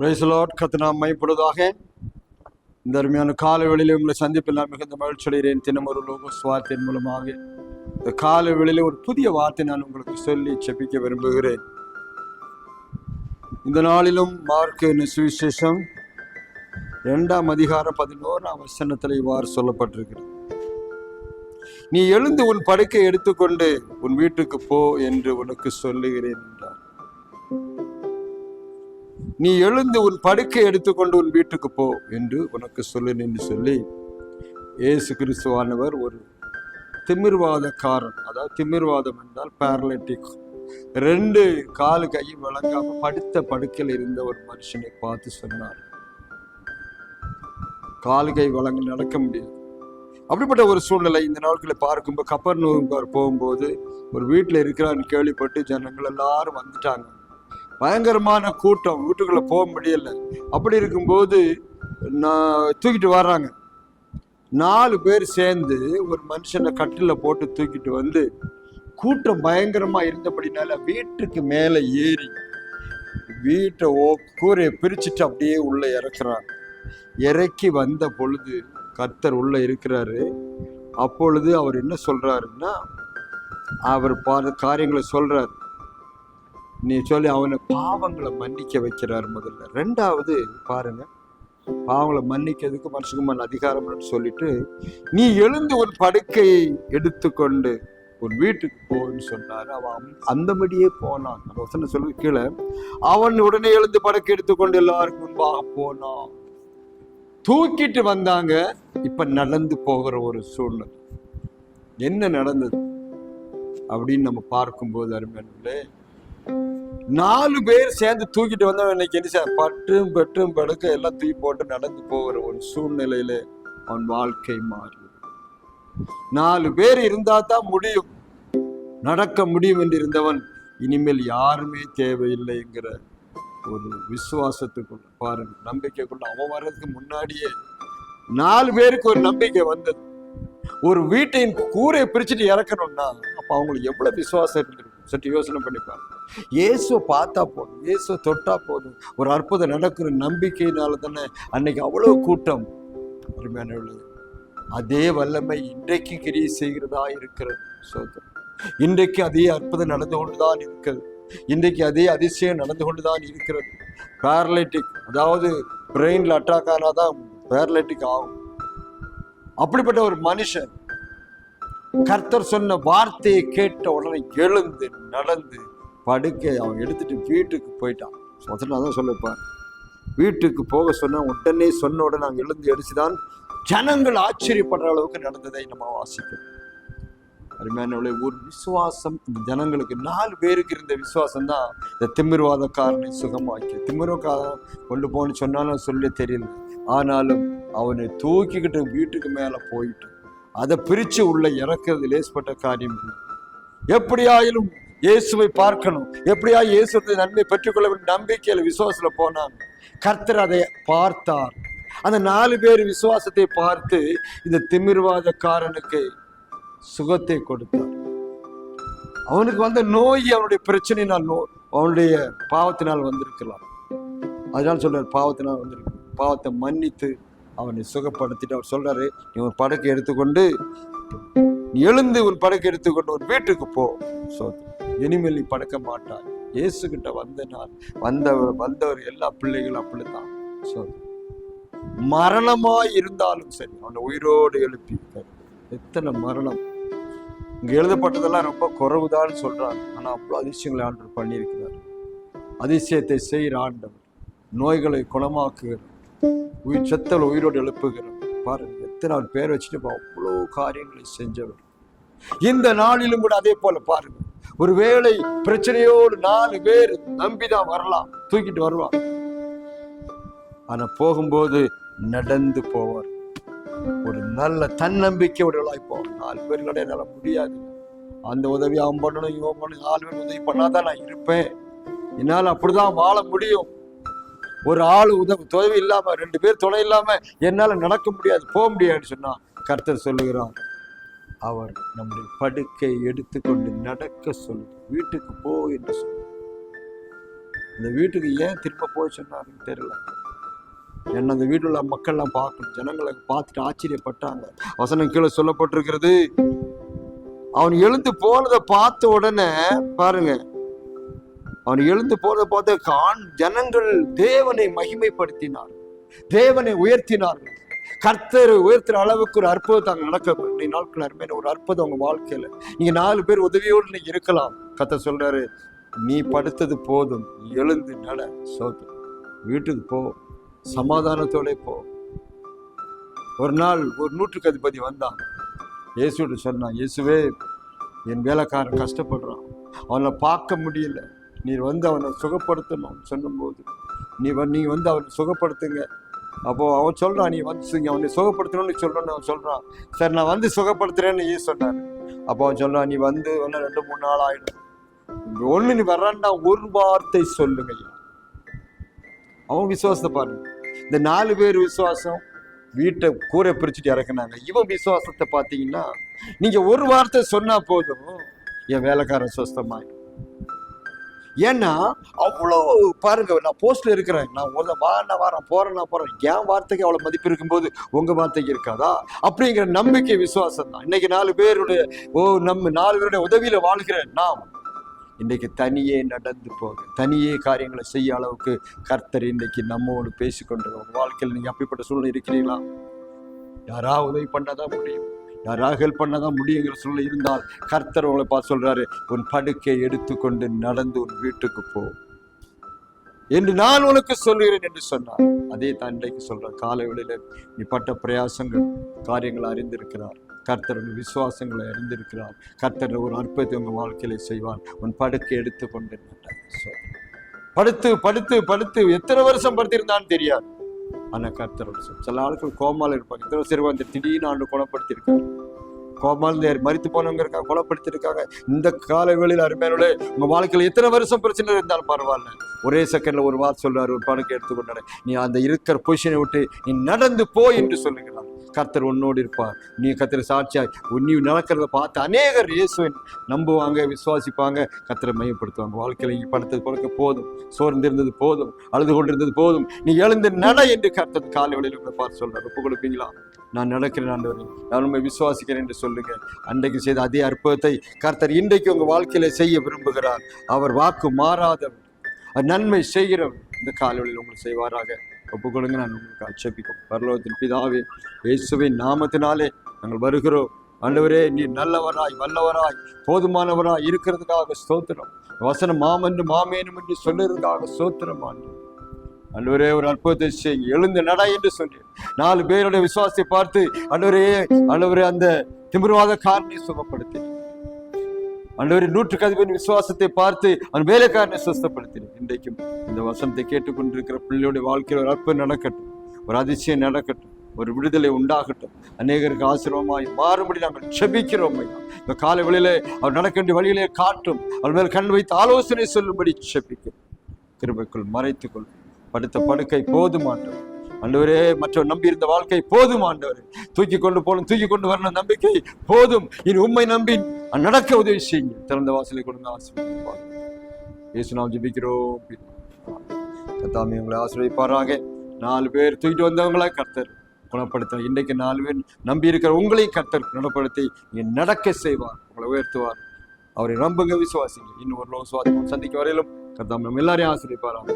பிரைசலாட் கத்து நாம் மைப்படுவதாக இந்த அருமையான கால வேளையிலே உங்களை சந்திப்பில் நான் மிகுந்த மகிழ்ச்சி அடைகிறேன். தினம் ஒரு லோக சுவார்த்தின் மூலமாக. இந்த கால வேளையிலே ஒரு புதிய வார்த்தை நான் உங்களுக்கு சொல்லி செப்பிக்க விரும்புகிறேன். இந்த நாளிலும் மார்க்கு சுவிசேஷம் இரண்டாம் அதிகாரம் பதினோராம் வசனத்தில் இவ்வாறு சொல்லப்பட்டிருக்கிறது. நீ எழுந்து உன் படுக்கை எடுத்துக்கொண்டு உன் வீட்டுக்கு போ என்று உனக்கு சொல்லுகிறேன். நீ எழுந்து உன் படுக்கை எடுத்துக்கொண்டு உன் வீட்டுக்கு போ என்று உனக்கு சொல்லுன் என்று சொல்லி ஏசு கிறிஸ்துவானவர் ஒரு திமிர்வாதக்காரன். அதாவது திமிர்வாதம் என்றால் பேரலட்டிக் ரெண்டு காலு கையும் விளங்காம படுத்த படுக்கையில் இருந்த ஒரு மனுஷனை பார்த்து சொன்னார். காலு கை வழங்க நடக்க முடியாது. அப்படிப்பட்ட ஒரு சூழ்நிலை இந்த நாட்களை பார்க்கும்போது கப்பர் போகும்போது ஒரு வீட்டில் இருக்கிறான்னு கேள்விப்பட்டு ஜனங்கள் எல்லாரும் வந்துட்டாங்க. பயங்கரமான கூட்டம். வீட்டுக்குள்ள போக முடியல. அப்படி இருக்கும்போது நான் தூக்கிட்டு வர்றாங்க. நாலு பேர் சேர்ந்து ஒரு மனுஷனை கட்டில போட்டு தூக்கிட்டு வந்து கூட்டம் பயங்கரமா இருந்தபடினால வீட்டுக்கு மேலே ஏறி வீட்டை ஓ கூரையை பிரிச்சுட்டு அப்படியே உள்ள இறக்குறாங்க. இறக்கி வந்த பொழுது கர்த்தர் உள்ள இருக்கிறாரு. அப்பொழுது அவர் என்ன சொல்றாருன்னா அவர் பாத காரியங்களை சொல்றாரு. நீ சொல்லி அவனை பாவங்களை மன்னிக்க வைக்கிறார் முதல்ல. ரெண்டாவது பாருங்க பாவங்களை மன்னிக்கிறதுக்கு மனுஷகுமான் அதிகாரம் சொல்லிட்டு நீ எழுந்து ஒரு படுக்கையை எடுத்துக்கொண்டு உன் வீட்டுக்கு போன்னு சொன்னார். அவன் அந்தபடியே போனான். அந்த வசனம் சொல்லி கீழே அவன் உடனே எழுந்து படுக்கை எடுத்துக்கொண்டு எல்லாருக்கும் முன்பாக போனான். தூக்கிட்டு வந்தாங்க. இப்ப நடந்து போகிற ஒரு சூழ்நிலை. என்ன நடந்தது? அப்படின்னு நம்ம பார்க்கும்போது அருமையானே நாலு பேர் சேர்ந்து தூக்கிட்டு வந்தவன் இன்னைக்கு என்ன செய்ய பட்டும் பெற்றும் படுக்க எல்லாம் தூக்கி போட்டு நடந்து போகிற ஒரு சூழ்நிலையில அவன் வாழ்க்கை மாறி நாலு பேர் இருந்தா தான் முடியும். நடக்க முடியும் என்று இருந்தவன் இனிமேல் யாருமே தேவையில்லைங்கிற ஒரு விசுவாசத்துக்குள்ள பாருங்க நம்பிக்கைக்குள்ள அவன் வர்றதுக்கு முன்னாடியே நாலு பேருக்கு ஒரு நம்பிக்கை வந்தது. ஒரு வீட்டின் கூரை பிரிச்சுட்டு இறக்கணும்னா அப்ப அவங்களுக்கு எவ்வளவு விசுவாசம் இருந்திருக்கும்? சற்று யோசனை பண்ணிப்பாங்க இயேசுவை பார்த்தா போதும். இயேசுவை தொட்டா போதும். ஒரு அற்புதம் நடக்கிற நம்பிக்கையினால தானே அன்னைக்கு அவ்வளவு கூட்டம். அருமையானவர்களே அதே வல்லமை இன்றைக்கு கிரியை செய்கிறதா இருக்கிறது. சோதரம் இன்றைக்கு அதே அற்புதம் நடந்து கொண்டுதான் இருக்கிறது. இன்றைக்கு அதே அதிசயம் நடந்து கொண்டுதான் இருக்கிறது. பேரலைட்டிக் அதாவது பிரெயின்ல அட்டாக் ஆனாதான் பேரலைட்டிக் ஆகும். அப்படிப்பட்ட ஒரு மனுஷன் கர்த்தர் சொன்ன வார்த்தையை கேட்ட உடனே எழுந்து நடந்து படுக்கை அவன் எடுத்துட்டு வீட்டுக்கு போயிட்டான். சொன்னா தான் சொல்லிப்பான் வீட்டுக்கு போக சொன்ன உடனே சொன்ன உடனே நாங்கள் எழுந்து அடிச்சுதான் ஜனங்கள் ஆச்சரியப்படுற அளவுக்கு நடந்ததை நம்ம வாசிக்கும் அருமையானவளை ஒரு விசுவாசம். இந்த ஜனங்களுக்கு நாலு பேருக்கு இருந்த விசுவாசம் தான் இந்த திமிர்வாதக்காரனை சுகமாக்கி திமிர்வாதக்காரன் கொண்டு போன்னு சொன்னாலும் சொல்லி தெரியல. ஆனாலும் அவனை தூக்கிக்கிட்டு வீட்டுக்கு மேலே போயிட்டு அதை பிரித்து உள்ள இறக்குறது லேஸ்பட்ட காரியம் இல்லை. எப்படியாயிலும் இயேசுவை பார்க்கணும். எப்படியா இயேசுடைய நன்மை பெற்றுக்கொள்ள வேண்டும்? நம்பிக்கையில விசுவாசத்துல போனாங்க. கர்த்தர் அதை பார்த்தார். அந்த நாலு பேர் விசுவாசத்தை பார்த்து இந்த திமிர்வாதக்காரனுக்கு சுகத்தை கொடுத்தார். அவனுக்கு வந்த நோய் அவனுடைய பிரச்சனையினால் நோ அவனுடைய பாவத்தினால் வந்திருக்கலாம். அதனால சொல்றாரு பாவத்தினால் வந்திருக்கு பாவத்தை மன்னித்து அவனை சுகப்படுத்திட்டு அவர் சொல்றாரு நீ உன் படக்கை எடுத்துக்கொண்டு எழுந்து உன் படக்கை எடுத்துக்கொண்டு ஒரு வீட்டுக்கு போ. சோ இனிமேல் நீ படக்க மாட்டார் இயேசு கிட்ட வந்த நாள் வந்தவர் வந்தவர் எல்லா பிள்ளைகளும் அப்படித்தான். சோ மரணமாய் இருந்தாலும் சரி அவனை உயிரோடு எழுப்பி எத்தனை மரணம்? இங்க எழுதப்பட்டதெல்லாம் ரொம்ப குறைவுதான்னு சொல்றாங்க. ஆனா அவ்வளவு அதிசயங்களை ஆண்டவர் பண்ணியிருக்கிறார். அதிசயத்தை செய்கிற ஆண்டவர் நோய்களை குணமாக்குகிறார் உயிர் செத்தல் உயிரோடு எழுப்புகிறார் பாருங்க எத்தனை அவர் பேர் வச்சுட்டு பா- காரியங்களை செஞ்சவர். இந்த நாளிலும் கூட அதே போல பாருங்க. ஒருவேளை பிரச்சனையோடு நாலு பேர் நம்பிதான் வரலாம் தூக்கிட்டு வருவான். ஆனா போகும்போது நடந்து போவார். ஒரு நல்ல தன்னம்பிக்கையுடையவளாய் போவார். நாலு பேர்களோட என்னால முடியாது. அந்த உதவி அவன் பண்ணணும் இவன் பண்ணணும் நாலு பேர் உதவி பண்ணாதான் நான் இருப்பேன். என்னால் அப்படிதான் வாழ முடியும். ஒரு ஆள் உதவி துதவி இல்லாம ரெண்டு பேர் துணை இல்லாம என்னால நடக்க முடியாது போக முடியாதுன்னு சொன்னா கர்த்தர் சொல்லுகிறான் அவர் நம்முடைய படுக்கை எடுத்துக்கொண்டு நடக்க சொல்லு வீட்டுக்கு போ என்று சொல்லு இந்த வீட்டுக்கு ஏன் திரும்ப போய் சொன்னாருன்னு தெரியல. என்ன அந்த வீட்டில் உள்ள மக்கள்லாம் பார்க்கணும். ஜனங்களை பார்த்துட்டு ஆச்சரியப்பட்டாங்க. வசனம் கீழே சொல்லப்பட்டிருக்கிறது அவன் எழுந்து போனதை பார்த்த உடனே பாருங்க அவன் எழுந்து போனதை பார்த்து காண் ஜனங்கள் தேவனை மகிமைப்படுத்தினார் தேவனை உயர்த்தினார்கள். கர்த்தர் உயர்த்துற அளவுக்கு ஒரு அற்புதம் அங்கே நடக்க நீ நாட்கள் அருமையான ஒரு அற்புதம் உங்க வாழ்க்கையில. நீங்க நாலு பேர் உதவியோடு நீங்க இருக்கலாம். கத்த சொல்றாரு நீ படுத்தது போதும் எழுந்து நட சோத்து வீட்டுக்கு போ சமாதானத்தோட போ. ஒரு நாள் ஒரு நூற்றுக்கு அதிபதி வந்தான். இயேசுட்டு சொன்னான் இயேசுவே என் வேலைக்காரன் கஷ்டப்படுறான். அவனை பார்க்க முடியல. நீ வந்து அவனை சுகப்படுத்தணும் சொல்லும்போது நீ நீ வந்து அவனை சுகப்படுத்துங்க. அப்போ அவன் சொல்றான் நீ வந்து இங்கே அவனை சுகப்படுத்தணும்னு சொல்றேன்னு அவன் சொல்றான். சரி நான் வந்து சுகப்படுத்துறேன்னு ஏ சொன்னார். அப்போ அவன் சொல்றான் நீ வந்து ஒன்று ரெண்டு மூணு நாள் ஆயிடும். ஒண்ணு நீ வர்றான்னா ஒரு வார்த்தை சொல்லுங்க அவன் விசுவாசத்தை பாருங்க. இந்த நாலு பேர் விசுவாசம் வீட்டை கூரை பிரிச்சுட்டு இறக்குனாங்க. இவன் விசுவாசத்தை பார்த்தீங்கன்னா நீங்க ஒரு வார்த்தை சொன்னா போதும் என் வேலைக்காரன் சுஸ்தமாய். ஏன்னா அவ்வளோ பாருங்க நான் போஸ்ட்ல இருக்கிறேன். நான் உத வா நான் வரேன் போறேன் நான் போறேன். என் வார்த்தைக்கு அவ்வளோ மதிப்பு இருக்கும்போது உங்க வார்த்தைக்கு இருக்காதா? அப்படிங்கிற நம்பிக்கை விசுவாசம் தான். இன்னைக்கு நாலு பேருடைய ஓ நம்ம நாலு பேருடைய உதவியில வாழ்கிறேன் நாம். இன்றைக்கி தனியே நடந்து போக தனியே காரியங்களை செய்ய அளவுக்கு கர்த்தர் இன்னைக்கு நம்மோடு பேசிக்கொண்டிருக்கோம் வாழ்க்கையில் நீங்கள் அப்படிப்பட்ட சூழ்நிலை இருக்கிறீங்களா யாராவது உதவி பண்ணாதான் முடியும். யாராக ஹெல்ப் பண்ணாதான் முடியுங்கிற சூழ்நிலை இருந்தால் கர்த்தர் உங்களை பார்த்து சொல்றாரு உன் படுக்கை எடுத்துக்கொண்டு நடந்து உன் வீட்டுக்கு போ. என்று நான் உனக்கு சொல்லுகிறேன் என்று சொன்னார். அதே தான் இன்றைக்கு சொல்ற காலைவெளியில் நீ பட்ட பிரயாசங்கள் காரியங்களை அறிந்திருக்கிறார். கர்த்தர் விசுவாசங்களை அறிந்திருக்கிறார். கர்த்தர் ஒரு அற்புதத்தை உங்கள் வாழ்க்கையில செய்வார். உன் படுக்கை எடுத்துக்கொண்டு கொண்டு படுத்து படுத்து படுத்து எத்தனை வருஷம் படுத்திருந்தான்னு தெரியாது. ஆனால் கர்த்தரோட சொல். சில ஆட்கள் கோமால இருப்பாங்க. இத்தனை வருஷம் திடீர்னு ஆண்டு குணப்படுத்தியிருக்காங்க. கோமால மறித்து போனவங்க இருக்காங்க குணப்படுத்தியிருக்காங்க. இந்த காலவெளியில் அருமையான உங்க வாழ்க்கையில் எத்தனை வருஷம் பிரச்சனை இருந்தாலும் பரவாயில்ல. ஒரே செகண்ட்ல ஒரு வார்த்தை சொல்றாரு ஒரு பணக்கு எடுத்துக்கொண்டாரு. நீ அந்த இருக்கிற பொசிஷனை விட்டு நீ நடந்து போ என்று சொல்லுகிறார். கர்த்தர் உன்னோடு இருப்பார். நீ கர்த்தர் சாட்சியாய் உன் நீ நடக்கிறத பார்த்து அநேகர் இயேசுவின் நம்புவாங்க விசுவாசிப்பாங்க. கர்த்தரை மையப்படுத்துவாங்க. வாழ்க்கையில் நீ படுத்தது கொடுக்க போதும். சோர்ந்திருந்தது போதும். அழுது கொண்டிருந்தது போதும். நீ எழுந்து நட என்று கர்த்தர் காலை வழியில் உங்களை பார்த்து சொல்றாரு. ஒப்பு கொடுப்பீங்களா? நான் நடக்கிறேன் ஆண்டவரே. நான் உண்மை விசுவாசிக்கிறேன் என்று சொல்லுங்க. அன்றைக்கு செய்த அதே அற்புதத்தை கர்த்தர் இன்றைக்கு உங்க வாழ்க்கையில செய்ய விரும்புகிறார். அவர் வாக்கு மாறாதவர். நன்மை செய்கிறவர். இந்த காலவழியில் உங்களுக்கு செய்வாராக. ஒப்பு கொடுங்க நான் உங்களுக்கு அச்சபிக்கும் பரலோகத்தின் பிதாவே இயேசுவின் நாமத்தினாலே நாங்கள் வருகிறோம். ஆண்டவரே நீ நல்லவராய் வல்லவராய் போதுமானவராய் இருக்கிறதுக்காக ஸ்தோத்திரம். வசனம் மாமன்று மாமேனும் என்று சொல்லுறதுக்காக ஸ்தோத்திரம் ஆண்டு அன்றுவரே ஒரு அற்புதத்தை செய்ய எழுந்து நட என்று சொல்லி. நாலு பேருடைய விசுவாசத்தை பார்த்து அன்றுவரே அன்றுவரே அந்த திமிர்வாத காரணி சுகப்படுத்தி. அன்றுவரே நூற்றுக்கு அதிபன் விசுவாசத்தை பார்த்து அவன் வேலைக்காரனை சுஸ்தப்படுத்தினேன். இன்றைக்கும் இந்த வசனத்தை கேட்டுக்கொண்டிருக்கிற பிள்ளையுடைய வாழ்க்கையில் ஒரு அற்புதம் நடக்கட்டும். ஒரு அதிசயம் நடக்கட்டும். ஒரு விடுதலை உண்டாகட்டும். அநேகருக்கு ஆசிரமமாய் மாறுபடி நாங்கள் செபிக்கிறோம் ஐயா. இந்த காலை வழியிலே அவர் நடக்க வேண்டிய வழியிலே காட்டும். அவர் மேல் கண் வைத்து ஆலோசனை சொல்லும்படி செபிக்கிறோம். கிருபைக்குள் மறைத்துக்கொள். படுத்த படுக்கை போதுமாண்டவர் ஆண்டவரே. மற்றவர் நம்பி இருந்த வாழ்க்கை போதும் ஆண்டவர். தூக்கி கொண்டு போகணும் தூக்கி கொண்டு வரணும் நம்பிக்கை போதும். இனி உண்மை நம்பி நடக்க உதவி செய்யுங்க. திறந்த வாசலை கொடுங்க ஆசீர்வதிப்பார் இயேசு நாம் ஜெபிக்கிறோம். கத்தாமி உங்களை ஆசீர்வதிப்பாராக. நாலு பேர் தூக்கிட்டு வந்தவங்களா கர்த்தர் குணப்படுத்த இன்றைக்கு நாலு பேர் நம்பி இருக்கிற உங்களையும் கர்த்தர் குணப்படுத்தி நீங்க நடக்க செய்வார். உங்களை உயர்த்துவார். அவரை நம்புங்க விசுவாசிங்க. இன்னும் ஒரு லோக சந்திக்க வரையிலும் கர்த்தாம் நம்ம எல்லாரையும் ஆசிரியப்பாராங்க